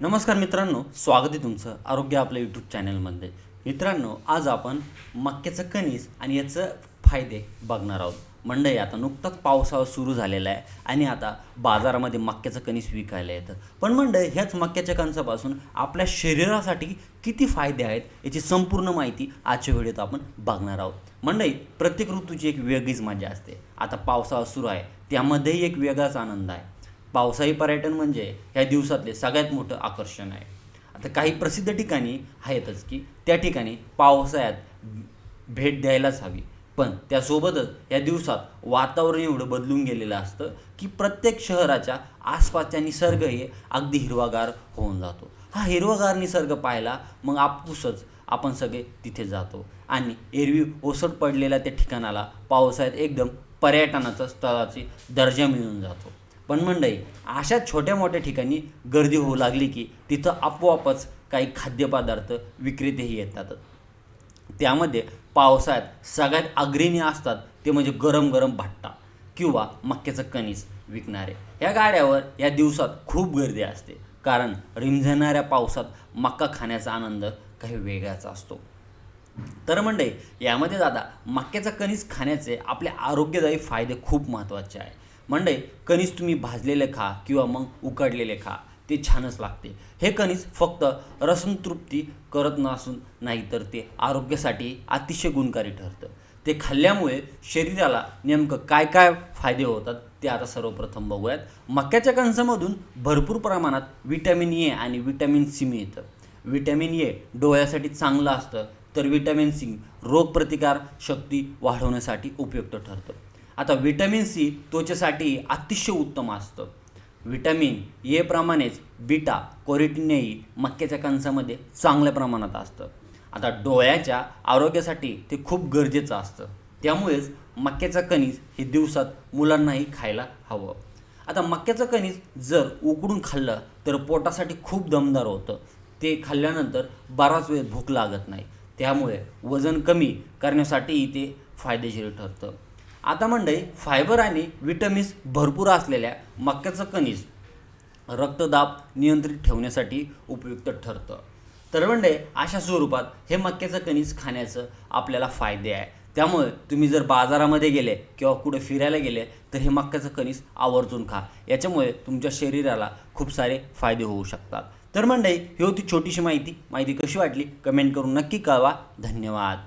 नमस्कार मित्रांनो स्वागत आहे तुमचं आरोग्य आपल्या यूट्यूब चॅनलमध्ये. मित्रांनो आज आपण मक्याचं कणीस आणि याचं फायदे बघणार आहोत. मंडई आता नुकताच पावसाळा सुरू झालेला आहे आणि आता बाजारामध्ये मक्याचं कणीस विकायला येतं. पण मंडई ह्याच मक्याच्या कणसापासून आपल्या शरीरासाठी किती फायदे आहेत याची संपूर्ण माहिती आजच्या व्हिडिओत आपण बघणार आहोत. मंडई प्रत्येक ऋतूची एक वेगळीच मजा असते. आता पावसाळा सुरू आहे त्यामध्येही एक वेगळाच आनंद आहे. पावसाळी पर्यटन म्हणजे ह्या दिवसातले सगळ्यात मोठं आकर्षण आहे. आता काही प्रसिद्ध ठिकाणी आहेतच की त्या ठिकाणी पावसाळ्यात भेट द्यायलाच हवी. पण त्यासोबतच या दिवसात वातावरण एवढं बदलून गेलेलं असतं की प्रत्येक शहराच्या आसपासच्या निसर्ग हे अगदी हिरवागार होऊन जातो. हा हिरवागार निसर्ग पाहायला मग आपूसच आपण सगळे तिथे जातो आणि एरवी ओसट पडलेल्या त्या ठिकाणाला पावसाळ्यात एकदम पर्यटनाचा स्थळाची दर्जा मिळून जातो. पण मंडई अशा छोट्या मोठ्या ठिकाणी गर्दी होऊ लागली की तिथं आपोआपच काही खाद्यपदार्थ विक्रेतेही येतात. त्यामध्ये पावसाळ्यात सगळ्यात अग्रणी असतात ते म्हणजे गरम गरम भट्टा किंवा मक्याचं कणीस विकणारे. या गाड्यावर या दिवसात खूप गर्दी असते. कारण रिमझणाऱ्या पावसात मक्का खाण्याचा आनंद काही वेगळाच असतो. तर मंडळी यामध्ये दादा मक्याचा कणीस खाण्याचे आपले आरोग्यदायी फायदे खूप महत्त्वाचे आहे. म्हणजे कणीस तुम्ही भाजलेले खा किंवा मग उकडलेले खा ते छानच लागते. हे कणीस फक्त रसंतृप्ती करत नसून नाही तर ते आरोग्यासाठी अतिशय गुणकारी ठरतं. ते खाल्ल्यामुळे शरीराला नेमकं काय काय फायदे होतात ते आता सर्वप्रथम बघूयात. मक्याच्या कणसामधून भरपूर प्रमाणात विटॅमिन ए आणि विटॅमिन सी मिळतं. विटॅमिन ए डोळ्यासाठी चांगलं असतं तर विटॅमिन सी रोगप्रतिकार शक्ती वाढवण्यासाठी उपयुक्त ठरतं. आता विटॅमिन सी त्वचेसाठी अतिशय उत्तम असतं. विटॅमिन ए प्रमाणेच बीटा कोरिटिनही मक्याच्या कणसामध्ये चांगल्या प्रमाणात असतं. आता डोळ्याच्या आरोग्यासाठी ते खूप गरजेचं असतं. त्यामुळेच मक्याचं कणीस हे दिवसात मुलांनाही खायला हवं. आता मक्याचं कणीस जर उकडून खाल्लं तर पोटासाठी खूप दमदार होतं. ते खाल्ल्यानंतर बराच वेळ भूक लागत नाही. त्यामुळे वजन कमी करण्यासाठीही ते फायदेशीर ठरतं. आता मंडळी फायबर आणि विटॅमिन्स भरपूर असलेल्या मक्याचं कणीस रक्तदाब नियंत्रित ठेवण्यासाठी उपयुक्त ठरतं. तर म्हणजे अशा स्वरूपात हे मक्याचं कणीस खाण्याचं आपल्याला फायदे आहे. त्यामुळे तुम्ही जर बाजारामध्ये गेले किंवा कुठे फिरायला गेले तर हे मक्याचं कणीस आवर्जून खा. याच्यामुळे तुमच्या शरीराला खूप सारे फायदे होऊ शकतात. तर मंडळी ही होती छोटीशी माहिती. माहिती कशी वाटली? कमेंट करून नक्की कळवा. धन्यवाद.